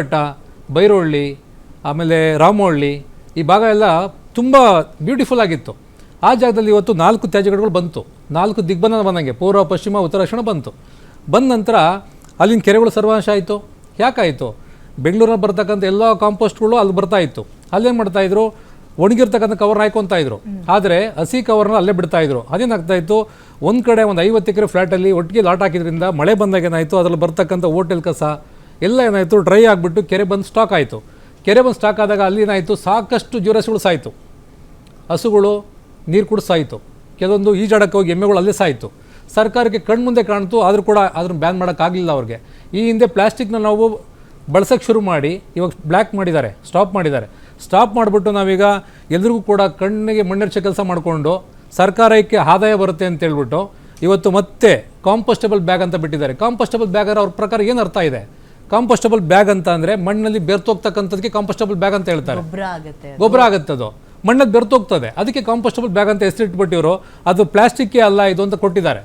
ಬೆಟ್ಟ ಬೈರೋಳ್ಳಿ ಆಮೇಲೆ ರಾಮೋಳ್ಳಿ ಈ ಭಾಗ ಎಲ್ಲ ತುಂಬ ಬ್ಯೂಟಿಫುಲ್ ಆಗಿತ್ತು. ಆ ಜಾಗದಲ್ಲಿ ಇವತ್ತು ನಾಲ್ಕು ತ್ಯಾಜ್ಯಗಳು ಬಂತು. ನಾಲ್ಕು ದಿಗ್ಬಂಧನ ಬಂದಂಗೆ ಪೂರ್ವ ಪಶ್ಚಿಮ ಉತ್ತರ ದಕ್ಷಿಣ ಬಂತು. ಬಂದ ನಂತರ ಅಲ್ಲಿನ ಕೆರೆಗಳು ಸರ್ವನಾಶ ಆಯಿತು. ಯಾಕಾಯಿತು? ಬೆಂಗಳೂರಲ್ಲಿ ಬರ್ತಕ್ಕಂಥ ಎಲ್ಲ ಕಾಂಪೋಸ್ಟ್ಗಳು ಅಲ್ಲಿ ಬರ್ತಾ ಇತ್ತು. ಅಲ್ಲೇನು ಮಾಡ್ತಾ ಇದ್ರು? ಒಣಗಿರ್ತಕ್ಕಂಥ ಕವರ್ನ ಹಾಯ್ಕೊತಾ ಇದ್ರು. ಆದರೆ ಹಸಿ ಕವರ್ನ ಅಲ್ಲೇ ಬಿಡ್ತಾ ಇದ್ರು. ಅದೇನಾಗ್ತಾ ಇತ್ತು? ಒಂದು ಕಡೆ ಒಂದು ಐವತ್ತು ಎಕರೆ ಫ್ಲ್ಯಾಟಲ್ಲಿ ಒಟ್ಟಿಗೆ ಲಾಟ್ ಹಾಕಿದ್ರಿಂದ ಮಳೆ ಬಂದಾಗ ಏನಾಯಿತು ಅದರಲ್ಲಿ ಬರ್ತಕ್ಕಂಥ ಹೋಟೆಲ್ ಕಸ ಎಲ್ಲ ಏನಾಯಿತು? ಡ್ರೈ ಆಗಿಬಿಟ್ಟು ಕೆರೆ ಬಂದು ಸ್ಟಾಕ್ ಆಯಿತು. ಕೆರೆ ಬಂದು ಸ್ಟಾಕ್ ಆದಾಗ ಅಲ್ಲಿ ಏನಾಯಿತು? ಸಾಕಷ್ಟು ಜೀವರಾಶಿಗಳು ಸಾಯಿತು. ಹಸುಗಳು, ನೀರು ಕೂಡ ಸಾಯಿತು. ಕೆಲವೊಂದು ಈಜಾಡಕ್ಕೆ ಹೋಗಿ ಎಮ್ಮೆಗಳು ಅಲ್ಲೇ ಸಾಯಿತು. ಸರ್ಕಾರಕ್ಕೆ ಕಣ್ಮುಂದೆ ಕಾಣ್ತು, ಆದರೂ ಕೂಡ ಅದನ್ನು ಬ್ಯಾನ್ ಮಾಡೋಕ್ಕಾಗಲಿಲ್ಲ ಅವ್ರಿಗೆ. ಈ ಹಿಂದೆ ಪ್ಲಾಸ್ಟಿಕ್ನ ನಾವು ಬಳಸೋಕ್ಕೆ ಶುರು ಮಾಡಿ, ಇವಾಗ ಬ್ಲ್ಯಾಕ್ ಮಾಡಿದ್ದಾರೆ ಸ್ಟಾಪ್ ಮಾಡಿದ್ದಾರೆ. ಸ್ಟಾಪ್ ಮಾಡಿಬಿಟ್ಟು ನಾವೀಗ ಎಲ್ರಿಗೂ ಕೂಡ ಕಣ್ಣಿಗೆ ಮಣ್ಣೆರ್ಚೆ ಕೆಲಸ ಮಾಡಿಕೊಂಡು, ಸರ್ಕಾರಕ್ಕೆ ಆದಾಯ ಬರುತ್ತೆ ಅಂತ ಹೇಳ್ಬಿಟ್ಟು, ಇವತ್ತು ಮತ್ತೆ ಕಾಂಪೋಸ್ಟಬಲ್ ಬ್ಯಾಗ್ ಅಂತ ಬಿಟ್ಟಿದ್ದಾರೆ. ಕಾಂಪೋಸ್ಟಬಲ್ ಬ್ಯಾಗ್ ಅವ್ರ ಪ್ರಕಾರ ಏನು ಅರ್ಥ ಇದೆ? ಕಾಂಪೋಸ್ಟಬಲ್ ಬ್ಯಾಗ್ ಅಂತ ಅಂದರೆ ಮಣ್ಣಲ್ಲಿ ಬೆರ್ತೋಗ್ತಕ್ಕಂಥದ್ದಕ್ಕೆ ಕಾಂಪೋಸ್ಟಬಲ್ ಬ್ಯಾಗ್ ಅಂತ ಹೇಳ್ತಾರೆ. ಗೊಬ್ಬರ ಆಗುತ್ತೆ ಗೊಬ್ಬರ ಆಗುತ್ತೆ ಅದು. ಮಣ್ಣಲ್ಲಿ ಬೆರ್ತೋಗ್ತದೆ. ಅದಕ್ಕೆ ಕಾಂಪೋಸ್ಟಬಲ್ ಬ್ಯಾಗ್ ಅಂತ ಹೆಸರಿಟ್ಬಿಟ್ಟಿವರು ಅದು ಪ್ಲಾಸ್ಟಿಕ್ ಅಲ್ಲ ಇದು ಅಂತ ಕೊಟ್ಟಿದ್ದಾರೆ.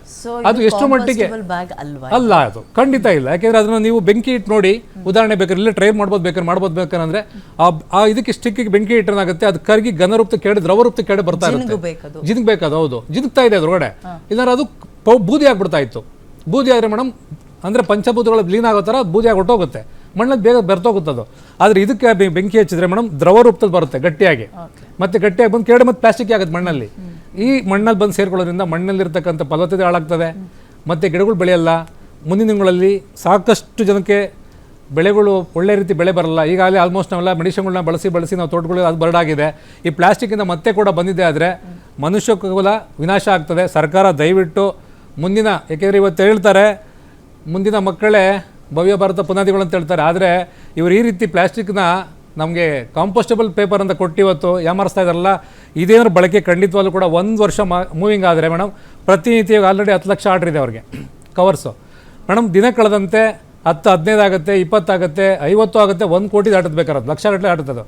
ಅದು ಎಷ್ಟು ಮಟ್ಟಿಗೆ ಅಲ್ಲ ಅದು. ಖಂಡಿತ ಇಲ್ಲ. ಯಾಕೆಂದ್ರೆ ಅದನ್ನ ನೀವು ಬೆಂಕಿ ಇಟ್ಟು ನೋಡಿ ಉದಾಹರಣೆ ಬೇಕಾದ್ರೆ ಇಲ್ಲೇ ಟ್ರೈ ಮಾಡ್ಬೋದು ಬೇಕಾದ್ರೆ ಮಾಡ್ಬೋದು ಬೇಕಂದ್ರೆ ಆ ಇದಕ್ಕೆ ಸ್ಟಿಕ್ಕಿಗೆ ಬೆಂಕಿ ಇಟ್ಟನಾಗುತ್ತೆ ಅದು ಕರಗಿ ಘನರೂಪ ಕೆಡೆ ದ್ರವರೂಪ ಕೆಡೆ ಬರ್ತಾ ಇರುತ್ತೆ. ಬೇಕದು. ಜಿನ್ಗ್ ಬೇಕದು ಹೌದು. ಜಿನ್ಗ್ತಾ ಇದೆ ಅದ್ರೊಳಗಡೆ. ಇಲ್ಲಾಂದ್ರೆ ಅದು ಬೂದಿ ಆಗ್ಬಿಡ್ತಾ ಇತ್ತು. ಬೂದಿ ಆದರೆ ಮೇಡಮ್ ಅಂದರೆ ಪಂಚಭೂತಗಳು ಲೀನ್ ಆಗೋ ಥರ ಬೂದಿ ಆಗಿ ಹೊಟ್ಟೋಗುತ್ತೆ ಮಣ್ಣಲ್ಲಿ ಬೇಗ ಬೆರ್ತೋಗುತ್ತೆ ಅದು. ಆದರೆ ಇದಕ್ಕೆ ಬೆಂಕಿ ಹಚ್ಚಿದ್ರೆ ಮೇಡಮ್ ದ್ರವ ರೂಪದಲ್ಲಿ ಬರುತ್ತೆ ಗಟ್ಟಿಯಾಗಿ. ಮತ್ತೆ ಗಟ್ಟಿಯಾಗಿ ಬಂದು ಕೆರಡು ಮತ್ತು ಪ್ಲಾಸ್ಟಿಕ್ ಆಗುತ್ತೆ ಮಣ್ಣಲ್ಲಿ. ಈ ಮಣ್ಣಲ್ಲಿ ಬಂದು ಸೇರ್ಕೊಳ್ಳೋದ್ರಿಂದ ಮಣ್ಣಲ್ಲಿರ್ತಕ್ಕಂಥ ಫಲವತ್ತತೆ ಹಾಳಾಗ್ತದೆ. ಮತ್ತು ಗಿಡಗಳು ಬೆಳೆಯಲ್ಲ. ಮುಂದಿನ ದಿನಗಳಲ್ಲಿ ಸಾಕಷ್ಟು ಜನಕ್ಕೆ ಬೆಳೆಗಳು ಒಳ್ಳೆ ರೀತಿ ಬೆಳೆ ಬರಲ್ಲ. ಈಗಾಗಲೇ ಆಲ್ಮೋಸ್ಟ್ ನಾವೆಲ್ಲ ಮೆಡಿಸಿನ್ಗಳನ್ನ ಬಳಸಿ ಬಳಸಿ ನಾವು ತೋಟಗಳು ಅದು ಬರಡಾಗಿದೆ. ಈ ಪ್ಲಾಸ್ಟಿಕ್ಕಿಂದ ಮತ್ತೆ ಕೂಡ ಬಂದಿದೆ ಆದರೆ ಮನುಷ್ಯ ಕುಲ ವಿನಾಶ ಆಗ್ತದೆ. ಸರ್ಕಾರ ದಯವಿಟ್ಟು ಮುಂದಿನ ಏಕೆಂದರೆ ಇವತ್ತು ಹೇಳ್ತಾರೆ ಮುಂದಿನ ಮಕ್ಕಳೇ ಭವ್ಯ ಭಾರತ ಪುನಾದಿಗಳು ಅಂತ ಹೇಳ್ತಾರೆ. ಆದರೆ ಇವರು ಈ ರೀತಿ ಪ್ಲಾಸ್ಟಿಕ್ನ ನಮಗೆ ಕಾಂಪೋಸ್ಟಬಲ್ ಪೇಪರ್ ಅಂತ ಕೊಟ್ಟು ಇವತ್ತು ಯಾಮಾರಿಸ್ತಾ ಇದ್ದಾರಲ್ಲ, ಇದೇನಾದ್ರು ಬಳಕೆ ಖಂಡಿತವಾಗ್ಲೂ ಕೂಡ ಒಂದು ವರ್ಷ ಮೂವಿಂಗ್ ಆದರೆ ಮೇಡಮ್ ಪ್ರತಿನಿತ್ಯ ಆಲ್ರೆಡಿ ಹತ್ತು ಲಕ್ಷ ಆರ್ಡ್ರ್ ಇದೆ ಅವ್ರಿಗೆ, ಕವರ್ಸು. ಮೇಡಮ್ ದಿನ ಕಳೆದಂತೆ ಹತ್ತು, ಹದಿನೈದು ಆಗುತ್ತೆ ಇಪ್ಪತ್ತಾಗುತ್ತೆ ಐವತ್ತು ಆಗುತ್ತೆ, ಒಂದು ಕೋಟಿ ದಾಟದ್ ಬೇಕಾರದು ಲಕ್ಷ ಗಟ್ಟಲೆ ಆಡುತ್ತದು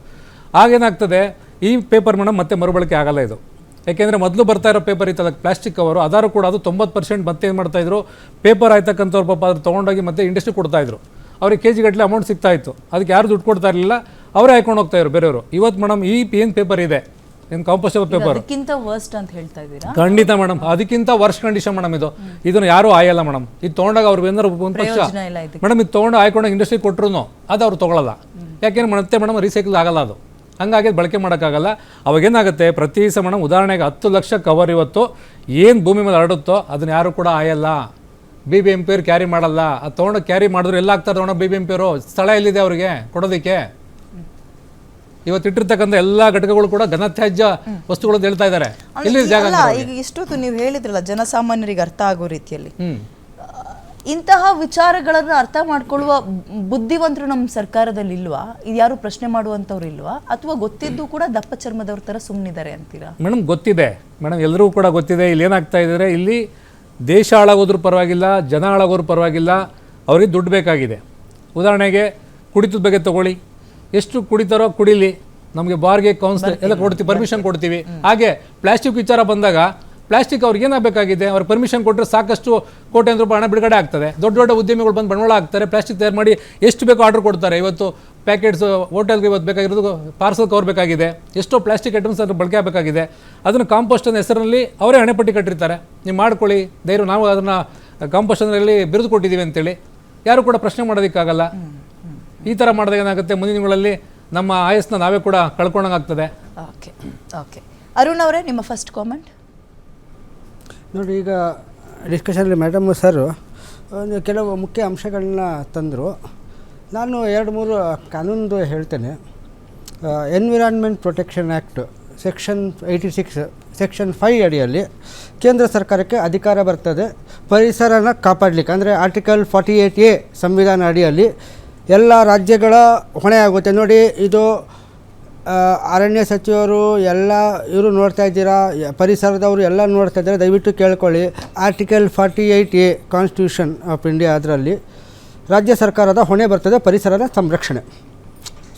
ಆಗೇನಾಗ್ತದೆ ಈ ಪೇಪರ್ ಮೇಡಮ್ ಮತ್ತೆ ಮರುಬಳಕೆ ಆಗಲ್ಲ ಇದು. ಯಾಕೆಂದರೆ ಮೊದಲು ಬರ್ತಾ ಇರೋ ಪೇಪರ್ ಇತ್ತಲ್ಲ ಪ್ಲಾಸ್ಟಿಕ್ ಕವರು ಅದಾರು ಕೂಡ ಅದು ತೊಂಬತ್ತು ಪರ್ಸೆಂಟ್ ಮತ್ತೆ ಏನು ಮಾಡ್ತಾಯಿದ್ರು ಪೇಪರ್ ಆಯ್ತಕ್ಕಂಥವ್ರು ಪಾಪ ಅದ್ರ ತೊಗೊಂಡೋಗಿ ಮತ್ತೆ ಇಂಡಸ್ಟ್ರಿ ಕೊಡ್ತಾಯಿದ್ರು ಅವ್ರಿಗೆ ಕೆ ಜಿ ಗಟ್ಟಲೆ ಅಮೌಂಟ್ ಸಿಗ್ತಾ ಇತ್ತು. ಅದಕ್ಕೆ ಯಾರು ದುಡ್ಡು ಕೊಡ್ತಾ ಇರಲಿಲ್ಲ ಅವರೇ ಹಾಕೊಂಡು ಹೋಗ್ತಾ ಇದ್ರು ಬೇರೆಯವರು. ಇವತ್ತು ಮೇಡಮ್ ಈ ಏನು ಪೇಪರ್ ಇದೆ? ಏನು ಕಾಂಪೋಸ್ಟಬಲ್ ಪೇಪರ್ ಅದಕ್ಕಿಂತ ವರ್ಸ್ಟ್ ಅಂತ ಹೇಳ್ತಾ ಇದ್ದೀರಾ? ಖಂಡಿತ ಮೇಡಮ್ ಅದಕ್ಕಿಂತ ವರ್ಷ ಕಂಡೀಷನ್ ಮೇಡಮ್ ಇದು. ಇದನ್ನು ಯಾರು ಆಯಲ್ಲ ಮೇಡಮ್ ಇದು ತೊಗೊಂಡಾಗ ಅವ್ರಿಗೆ ಏನಾರು ಒಂದು ಪಕ್ಷ ಮೇಡಮ್ ಇದು ತೊಗೊಂಡು ಹಾಕೊಂಡಾಗ ಇಂಡಸ್ಟ್ರಿ ಕೊಟ್ಟರು ಅದು ಅವ್ರು ತೊಗೊಳಲ್ಲ. ಯಾಕೆಂದ್ರೆ ಮತ್ತೆ ಮೇಡಮ್ ರೀಸೈಕಲ್ ಆಗಲ್ಲ ಅದು. ಹಂಗಾಗಿ ಬಳಕೆ ಮಾಡೋಕ್ಕಾಗಲ್ಲ. ಅವಾಗೇನಾಗುತ್ತೆ? ಪ್ರತಿ ಸಮಣ ಉದಾಹರಣೆಗೆ ಹತ್ತು ಲಕ್ಷ ಕವರ್ ಇವತ್ತು ಏನು ಭೂಮಿ ಮೇಲೆ ಹರಡುತ್ತೋ ಅದನ್ನ ಯಾರು ಕೂಡ ಆಯಲ್ಲ. ಬಿ ಬಿ ಎಂ ಪಿ ಅವ್ರು ಕ್ಯಾರಿ ಮಾಡಲ್ಲ. ಅದು ತೊಗೊಂಡು ಕ್ಯಾರಿ ಮಾಡಿದ್ರು ಎಲ್ಲ ಆಗ್ತಾರೆ ತೊಗೊಂಡು ಬಿ ಬಿ ಎಂ ಪಿ ಅವರು ಸ್ಥಳ ಎಲ್ಲಿದೆ ಅವರಿಗೆ? ಕೊಡೋದಕ್ಕೆ? ಇವತ್ತು ಇಟ್ಟಿರ್ತಕ್ಕಂಥ ಎಲ್ಲ ಘಟಕಗಳು ಕೂಡ ಘನತ್ಯಾಜ್ಯ ವಸ್ತುಗಳು ಹೇಳ್ತಾ ಇದ್ದಾರೆ. ಈಗ ಇಷ್ಟೊತ್ತು ನೀವು ಹೇಳಿದ್ರಲ್ಲ ಜನಸಾಮಾನ್ಯರಿಗೆ ಅರ್ಥ ಆಗೋ ರೀತಿಯಲ್ಲಿ. ಇಂತಹ ವಿಚಾರಗಳನ್ನು ಅರ್ಥ ಮಾಡ್ಕೊಳ್ಳುವ ಬುದ್ಧಿವಂತರು ನಮ್ಮ ಸರ್ಕಾರದಲ್ಲಿ ಇಲ್ವಾ ಇದು ಯಾರು ಪ್ರಶ್ನೆ ಮಾಡುವಂಥವ್ರು ಇಲ್ವಾ? ಅಥವಾ ಗೊತ್ತಿದ್ದು ಕೂಡ ದಪ್ಪ ಚರ್ಮದವ್ರ ತರ ಸುಮ್ಮನಿದ್ದಾರೆ ಅಂತೀರಾ? ಮೇಡಮ್ ಗೊತ್ತಿದೆ. ಮೇಡಮ್ ಎಲ್ಲರಿಗೂ ಕೂಡ ಗೊತ್ತಿದೆ. ಇಲ್ಲಿ ಏನಾಗ್ತಾ ಇದ್ದಾರೆ ಇಲ್ಲಿ ದೇಶ ಹಾಳಾಗೋದ್ರ ಪರವಾಗಿಲ್ಲ ಜನ ಹಾಳಾಗೋದ್ರ ಪರವಾಗಿಲ್ಲ ಅವ್ರಿಗೆ ದುಡ್ಡು ಬೇಕಾಗಿದೆ. ಉದಾಹರಣೆಗೆ ಕುಡಿತದ ಬಗ್ಗೆ ತಗೊಳ್ಳಿ. ಎಷ್ಟು ಕುಡಿತಾರೋ ಕುಡಿಲಿ. ನಮಗೆ ಬಾರ್ಗೆ ಕೌನ್ಸಿಲ್ ಎಲ್ಲ ಕೊಡ್ತೀವಿ ಪರ್ಮಿಷನ್ ಕೊಡ್ತೀವಿ. ಹಾಗೆ ಪ್ಲಾಸ್ಟಿಕ್ ವಿಚಾರ ಬಂದಾಗ ಪ್ಲಾಸ್ಟಿಕ್ ಅವ್ರಿಗೆ ಏನಾಗಬೇಕಾಗಿದೆ? ಅವ್ರ ಪರ್ಮಿಷನ್ ಕೊಟ್ಟರೆ ಸಾಕಷ್ಟು ಕೋಟ್ಯಾಂತರ ರೂಪಾಯಿ ಹಣ ಬಿಡುಗಡೆ ಆಗ್ತದೆ. ದೊಡ್ಡ ದೊಡ್ಡ ಉದ್ಯಮಿಗಳು ಬಂದು ಬಂಡವಾಳ ಹಾಕ್ತಾರೆ, ಪ್ಲಾಸ್ಟಿಕ್ ತಯಾರು ಮಾಡಿ ಎಷ್ಟು ಬೇಕೋ ಆರ್ಡರ್ ಕೊಡ್ತಾರೆ. ಇವತ್ತು ಪ್ಯಾಕೆಟ್ಸ್, ಹೋಟೆಲ್ಗೆ ಇವತ್ತು ಬೇಕಾಗಿರೋದು ಪಾರ್ಸಲ್ ಕವರ್ ಬೇಕಾಗಿದೆ. ಎಷ್ಟೋ ಪ್ಲಾಸ್ಟಿಕ್ ಐಟಮ್ಸ್ ಅದ್ರ ಬಳಕೆ ಆಗಬೇಕಾಗಿದೆ. ಅದನ್ನು ಕಾಂಪೋಸ್ಟ್ ಅನ್ನೋ ಹೆಸರಲ್ಲಿ ಅವರೇ ಹಣೆಪಟ್ಟಿ ಕಟ್ಟಿರ್ತಾರೆ. ನೀವು ಮಾಡ್ಕೊಳ್ಳಿ, ಧೈರ್ಯ ನಾವು ಅದನ್ನು ಕಾಂಪೋಸ್ಟ್ ಅನ್ನೋದ್ರಲ್ಲಿ ಬಿರುದು ಕೊಟ್ಟಿದ್ದೀವಿ ಅಂತೇಳಿ. ಯಾರು ಕೂಡ ಪ್ರಶ್ನೆ ಮಾಡೋದಕ್ಕಾಗಲ್ಲ. ಈ ಥರ ಮಾಡಿದಾಗ ಏನಾಗುತ್ತೆ? ಮುಂದಿನ ದಿನಗಳಲ್ಲಿ ನಮ್ಮ ಆಯಸ್ಸನ್ನ ನಾವೇ ಕೂಡ ಕಳ್ಕೊಂಡಂಗಾಗ್ತದೆ. ಓಕೆ ಓಕೆ ಅರುಣ್ ಅವರೇ, ನಿಮ್ಮ ಫಸ್ಟ್ ಕಾಮೆಂಟ್ ನೋಡಿ, ಈಗ ಡಿಸ್ಕಷನಲ್ಲಿ ಮೇಡಮ್ ಸರ್ ಒಂದು ಕೆಲವು ಮುಖ್ಯ ಅಂಶಗಳನ್ನ ತಂದರು. ನಾನು ಎರಡು ಮೂರು ಕಾನೂನು ಹೇಳ್ತೇನೆ. Environment protection act section eighty six section five ಅಡಿಯಲ್ಲಿ ಕೇಂದ್ರ ಸರ್ಕಾರಕ್ಕೆ ಅಧಿಕಾರ ಬರ್ತದೆ. ಪರಿಸರನ ಕಾಪಾಡಲಿಕ್ಕೆ, ಅಂದರೆ ಆರ್ಟಿಕಲ್ ಫಾರ್ಟಿ ಏಯ್ಟ್ ಎ ಸಂವಿಧಾನ ಅಡಿಯಲ್ಲಿ ಎಲ್ಲ ರಾಜ್ಯಗಳ ಹೊಣೆ ಆಗುತ್ತೆ. ನೋಡಿ, ಇದು ಅರಣ್ಯ ಸಚಿವರು ಎಲ್ಲ ಇವರು ನೋಡ್ತಾ ಇದ್ದೀರಾ ಪರಿಸರದವರು ಎಲ್ಲ ನೋಡ್ತಾ ಇದ್ದಾರೆ. ದಯವಿಟ್ಟು ಕೇಳ್ಕೊಳ್ಳಿ. Article forty eight A constitution of India ಅದರಲ್ಲಿ ರಾಜ್ಯ ಸರ್ಕಾರದ ಹೊಣೆ ಬರ್ತದೆ ಪರಿಸರದ ಸಂರಕ್ಷಣೆ.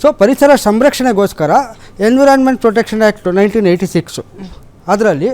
ಸೊ ಪರಿಸರ ಸಂರಕ್ಷಣೆಗೋಸ್ಕರ environment protection act nineteen eighty six ಅದರಲ್ಲಿ